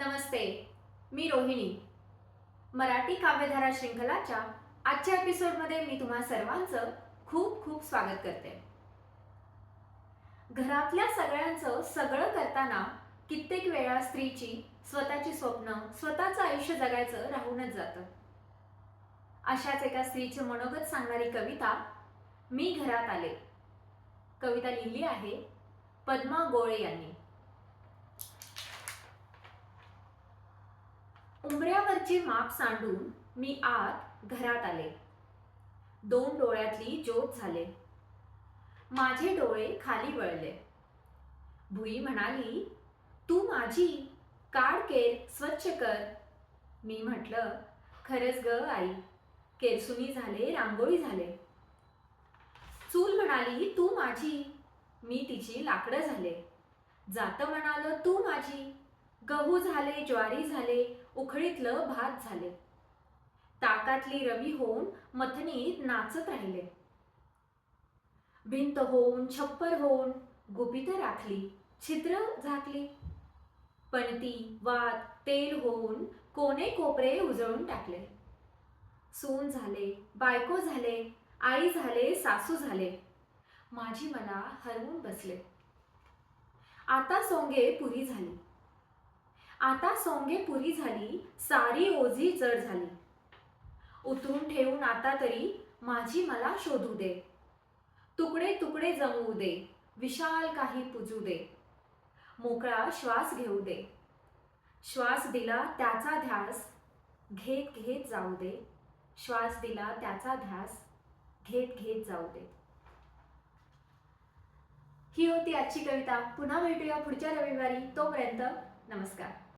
नमस्ते मी रोहिणी. मराठी काव्यधारा शृंखलाच्या आजच्या एपिसोडमध्ये मी तुम्हा सर्वांचं खूप खूप स्वागत करते. घरातल्या सगळ्यांचं सगळं करताना कित्येक वेळा स्त्रीची स्वतःची स्वप्न स्वतःचं आयुष्य जगायचं राहूनच जातं. अशाच एका स्त्रीचे मनोगत सांगणारी कविता मी घरात आले. कविता लिहिली आहे पद्मा गोळे यांनी. उंबऱ्यावरची माप सांडून मी आत घरात आले. दोन डोळ्यातली ज्योत झाले. माझे डोळे खाली वळले. भुई म्हणाली तू माझी? काढ केर स्वच्छ कर. मी म्हटलं खरंच ग आई. केरसुनी झाले रांगोळी झाले. चूल म्हणाली तू माझी. मी तिची लाकडं झाले. जात म्हणाल तू माझी. गहू झाले ज्वारी झाले उखळीतलं भात झाले. ताकातली रवी होऊन मथनीत नाचत राहिले. भिंत होऊन छप्पर होऊन गुपित राखली छिद्र झाकली. पणती वात तेल होऊन कोणे कोपरे उजळून टाकले. सून झाले बायको झाले आई झाले सासू झाले. माझी मला हरवून बसले. आता सोंगे पुरी झाली. आता सोंगे पुरी झाली सारी ओझी जड झाली. उतरून ठेवून आता तरी माझी मला शोधू दे. तुकडे तुकडे जमवू दे विशाल काही पुजू दे. मोकळा श्वास घेऊ दे. श्वास दिला त्याचा ध्यास घेत घेत जाऊ दे. श्वास दिला त्याचा ध्यास घेत घेत जाऊ दे. ही होती आजची कविता. पुन्हा भेटूया पुढच्या रविवारी. तोपर्यंत नमस्कार.